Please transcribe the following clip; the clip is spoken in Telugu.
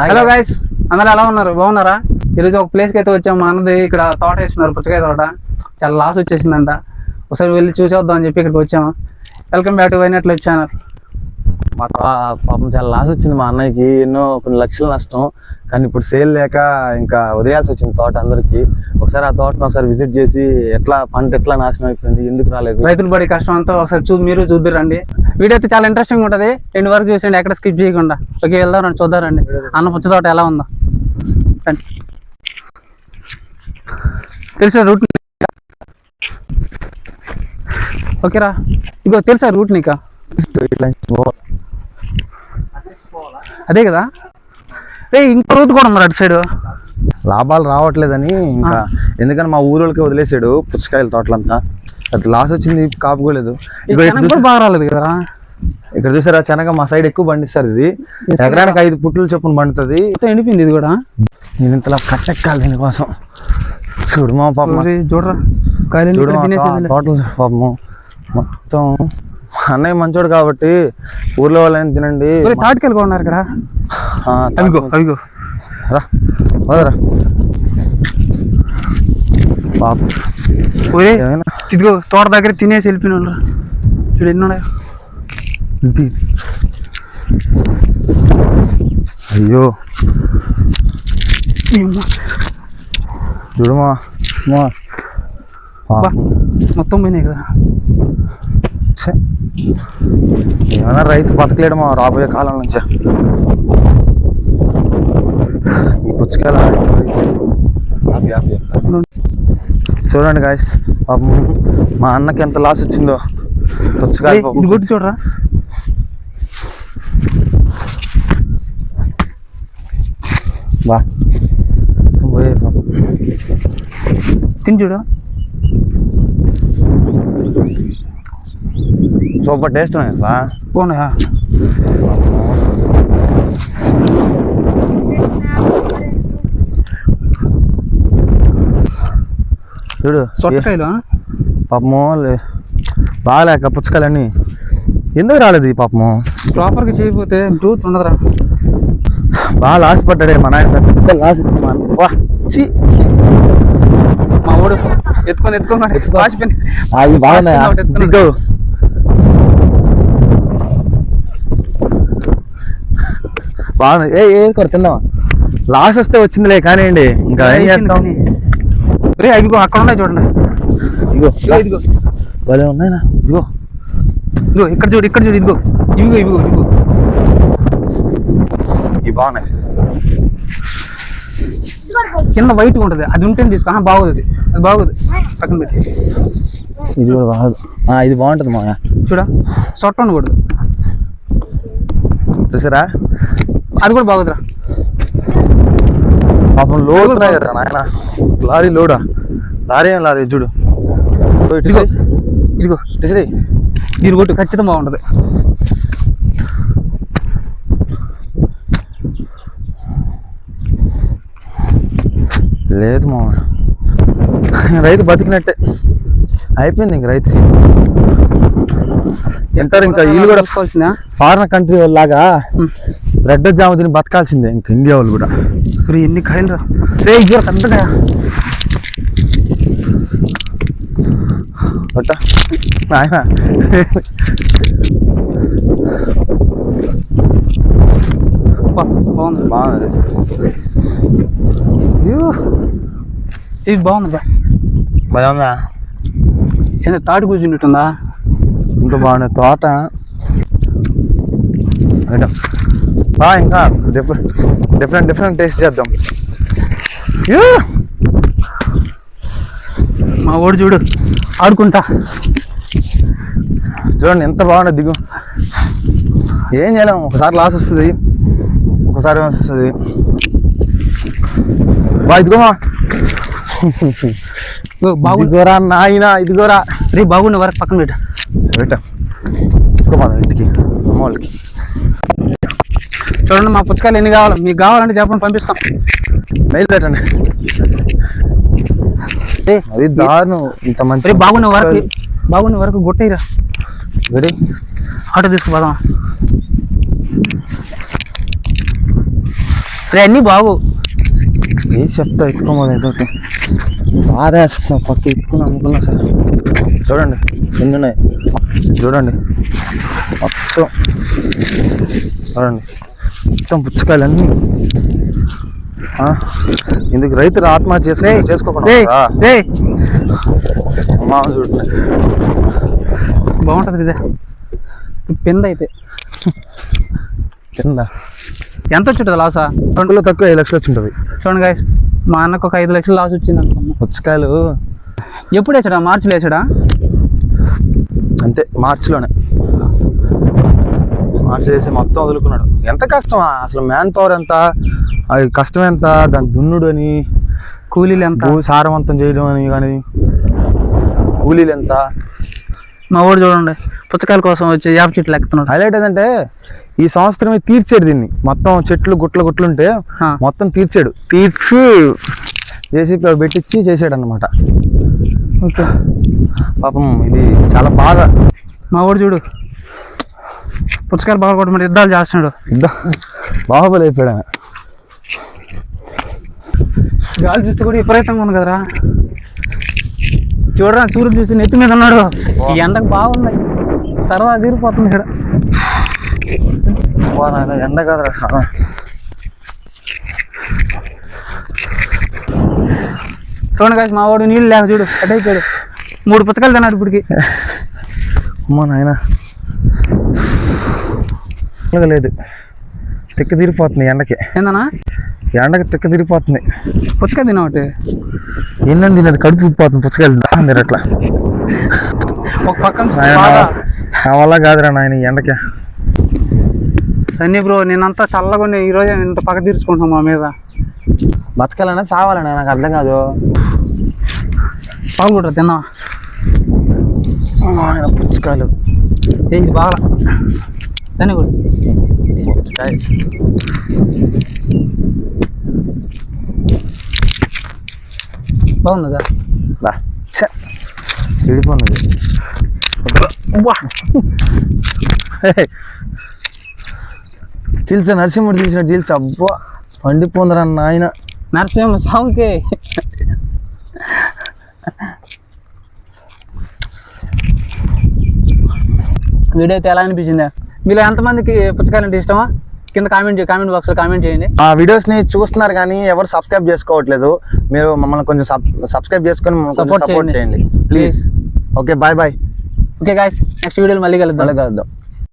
హలో గైస్ అందరూ ఎలా ఉన్నారు? బాగున్నారా? ఈరోజు ఒక ప్లేస్కి అయితే వచ్చాం. మా అన్నది ఇక్కడ తోట వేస్తున్నారు పుచ్చకాయ తోట. చాలా లాస్ వచ్చేసిందంట. ఒకసారి వెళ్ళి చూసేద్దాం అని చెప్పి ఇక్కడికి వచ్చాము వెల్కమ్ బ్యాక్ టు వైనట్లు ఛానల్ మా పాపం చాలా లాస్ వచ్చింది మా అన్నయ్యకి. ఎన్నో కొన్ని లక్షల నష్టం. కానీ ఇప్పుడు సేల్ లేక ఇంకా వదిలేయాల్సి వచ్చింది తోట అందరికి. ఒకసారి ఆ తోటను ఒకసారి విజిట్ చేసి ఎట్లా పంట ఎట్లా నాశనం అయిపోయింది ఎందుకు రాలేదు? రైతులు పడే కష్టం అంతా ఒకసారి చూ మీరు చూద్దురండి. వీడియో అయితే చాలా ఇంట్రెస్టింగ్ ఉంటుంది. రెండు వరకు చూసండి ఎక్కడ స్కిప్ చేయకుండా. ఓకే వెళ్దాం రండి చూద్దారండి అన్న పుచ్చ తోట ఎలా ఉందో. రండి. తెలిసిన రూట్ ఓకేరా. ఇగో తెలుసా రూట్ నీకా? ఇట్లా అదే కదా. రే ఇంకో రూట్ కూడా ఉంది అటు సైడ్. లాభాలు రావట్లేదని ఇంకా ఎందుకని మా ఊరోళ్ళకి వదిలేసాడు పుచ్చకాయల తోటలంతా. అది లాస్ వచ్చింది కాపుకోలేదు. బాగా రాలేదు కదా. ఇక్కడ చూసారా శనగ మా సైడ్ ఎక్కువ పండిస్తారు ఇది. ఎకరానికి ఐదు పుట్టులు చొప్పున పండుతుంది. ఎండిపోయింది ఇది కూడా. నేను ఇంతలా కట్టెక్కాలి దీనికోసం. చూడు మా పాప. చూడరా. తోటలు పాపము. మొత్తం అన్నయ్య మంచోడు కాబట్టి ఊర్లో వాళ్ళని తినండి. తాటికెళ్ళి ఉన్నారు ఇక్కడ. అవిగో అవిగో. రా వదరా పాప. ఏమైనా? ఇదిగో తోట దగ్గర తినేసి వెళ్ళిపోయిన వాళ్ళు చూడు ఎన్ని ఉన్నాయో. అయ్యో. చూడుమా. మొత్తం పోయినాయి కదా. ఏమైనా రైతు బతకలేడు మా రాబోయే కాలం నుంచి ఈ పుచ్చకాయలు. చూడండి గాయస్ మా అన్నకి ఎంత లాస్ వచ్చిందో. ఇది కొట్టి చూడరా బా. తిని చూడు సూపర్ టేస్ట్ ఉన్నాయి అసలు. చూడు సొట్టకాయలు? పాపము లే- బాగాలేక పుచ్చకాయలన్నీ. ఎందుకు రాలేదు ఈ పాపము? ప్రాపర్గా చేయకపోతే గ్రోత్ ఉండదురా బాగా లాస్ పడ్డాడే మా నాయన పెద్ద లాస్ వచ్చింది మా ఓడు ఎత్తుకొని ఎత్తుకొని బాగున్నాయా? బాగుంది. ఏ ఏ కొర తిందామా లాస్ వస్తే వచ్చిందిలే కానివ్వండి. ఇంకా ఏం చేస్తాం? రే అవిగో అక్కడ ఉన్నాయి చూడండి. ఇదిగో ఇదిగో. భలే ఉన్నాయినా. ఇదిగో. ఇదిగో ఇక్కడ చూడు ఇక్కడ చూడు ఇదిగో. ఇవిగో ఇవిగో ఇవిగో. ఇవి బాగున్నాయి. కింద వైట్ ఉంటుంది. అది ఉంటే తీసుకో. బాగోదు అది. అది బాగోదు. పక్కన పెట్టి. ఇది కూడా బాగుంది. ఆ, ఇది బాగుంటుంది మా చూడా. సొట్ట ఉండకూడదు చూసారా? అది కూడా బాగోదురా. పాపం లోడ్ ఉన్నాయి కదా నాయన. లారీ లోడా? లారీ ఏం లారీ చూడు. ఇదిగో. ఇదిగో. సై. దీని కొట్టు ఖచ్చితంగా బాగుంటుంది. లేదు మా రైతు బతికినట్టే. అయిపోయింది ఇంక రైతు ఎంటారు ఇంకా వీళ్ళు కూడా ఫారిన్ కంట్రీ వాళ్ళలాగా బ్రెడ్ జామ తిని బతకాల్సిందే ఇంక ఇండియా వాళ్ళు కూడా. ఇప్పుడు ఎన్ని కాయలు రా? రే ఇయ్యో పెద్దగా బట్ట ఆయన బాగుంది. బాగుంది. ఇది బాగుంది బా బాగుందా? ఏందో తాటి కూర్చున్నట్టుందా? ఇంకా బాగుంది. తోట. ఇంకా డిఫరెంట్ డిఫరెంట్ డిఫరెంట్ టేస్ట్ చేద్దాం! మా ఓడి చూడు ఆడుకుంటా. చూడండి ఎంత బాగుంది దిగు. ఏం చేయలేం ఒకసారి లాస్ వస్తుంది. ఒకసారి వస్తుంది. బా ఇదిగోమా. బాగుంది ఇదిగోరా నాయన ఇదిగోరా. రే బాగుంది వరకు పక్కన పెట్టు. పెట్ట. ఇంటికి అమ్మ వాళ్ళకి. చూడండి మా పుచ్చకాయలు ఎన్ని కావాలి. మీకు కావాలంటే చెప్పండి పంపిస్తాం. మెయిల్ పెట్టండి అది దారుణం. ఇంత మంచి బాగున్న వరకు బాగున్న వరకు గుట్టయిరా వెరీ ఆటో తీసుకుపోదాం రే అన్నీ బాగు. ఏ చెప్తా ఎత్తుకోమోదు ఏదోటి బాధేస్తున్నా పక్క ఎత్తుకుని అమ్ముకున్నా సరే. చూడండి ఎన్ని ఉన్నాయి? చూడండి. మొత్తం. చూడండి. మొత్తం పుచ్చకాయలు అన్నీ ఆ, ఇందుకు రైతులు ఆత్మహత్య చేసుకో చేసుకోకుండా బాగుంటుంది ఇదే. పింద అయితే. కింద ఎంత వచ్చింటుంది లాసా తక్కువలో తక్కువ ఐదు లక్షలు వచ్చి ఉంటుంది చూడండి గాయస్ మా అన్నకు ఒక ఐదు లక్షలు లాస్ వచ్చింది అనుకున్నా. పుచ్చకాయలు? ఎప్పుడు వేసాడా? మార్చిలో వేసాడా? అంతే మార్చిలోనే. మార్చి చేసి మొత్తం వదులుకున్నాడు. ఎంత కష్టమా అసలు మ్యాన్ పవర్ ఎంత? అది కష్టం ఎంత? దాని దున్నుడు అని కూలీలు ఎంత? సారవంతం చేయడం అని కానీ కూలీలు ఎంత? మా ఊడు చూడండి. పుచ్చకాయల కోసం వచ్చి యాప చెట్లు ఎక్కుతున్నాడు. హైలైట్ ఏంటంటే ఈ సంవత్సరమే తీర్చాడు దీన్ని. మొత్తం చెట్లు గుట్లు గుట్లు ఉంటే ఆ. మొత్తం తీర్చాడు. తీర్చి! జేసీపీ పెట్టించి చేసాడు అనమాట ఓకే. పాపం ఇది చాలా బాగా మా ఊడు చూడు. పుచ్చకాయలు బాగా కొట్టమంటే యుద్ధాలు చేస్తున్నాడు. బాహుబలి అయిపోయాడు. గాలి చూస్తే కూడా విపరీతంగా ఉంది కదరా. చూడరా సూర్యుడు చూస్తే నెత్తి మీద ఉన్నాడు. ఈ ఎండకు బాగుంది సరదా తీరిపోతుంది ఇక్కడ. ఎండ కాదురా చాలా. చూడండి కాసి మా వాడు నీళ్ళు లేక చూడు అటు అయిపోయాడు. మూడు పుచ్చకాయలు తిన్నాడు ఇప్పటికి. అమ్మా నాయన. లేదు తిక్క తిరిగిపోతుంది ఎండకి. ఏందన్నా? ఎండకి తిక్క తిరిగిపోతుంది పుచ్చకాయ తినవటి ఏంటండి అది కడుపు ఉప్పిపోతుంది పుచ్చకాయలు దాహం అట్లా. ఒక పక్కన నా వల్ల కాదురా నాయన ఈ ఎండకి. సన్నీ బ్రో నేనంతా చల్లగా ఉండి ఈ రోజు ఇంత పక్క తీర్చుకుంటున్నాం మా మీద. బతకాలన్నా సావాలన్నా నాకు అర్థం కాదు. పాల్గొట్టరా తిన్నా. పుచ్చకాయలు. ఏ ఇది బాగా? తినే కూడా. బాగుందా? బా ఛ, చెడిపోన్నది చిల్చ నరసింహుడు చిల్చిన చిల్చ అబ్బా పండిపోందిరా నాయన. నరసింహ స్వామికి వీడియో అయితే ఎలా అనిపించిందా? మీలో ఎంతమందికి పుచ్చకాయలు అంటే ఇష్టమా? కింద కామెంట్ కామెంట్ బాక్స్లో కామెంట్ చేయండి. ఆ వీడియోస్ని చూస్తున్నారు కానీ ఎవరు సబ్స్క్రైబ్ చేసుకోవట్లేదు. మీరు మమ్మల్ని కొంచెం సబ్స్క్రైబ్ చేసుకొని సపోర్ట్ చేయండి. Please okay bye bye okay guys next వీడియోలో మళ్ళీ కలుద్దాం. కలుద్దాం.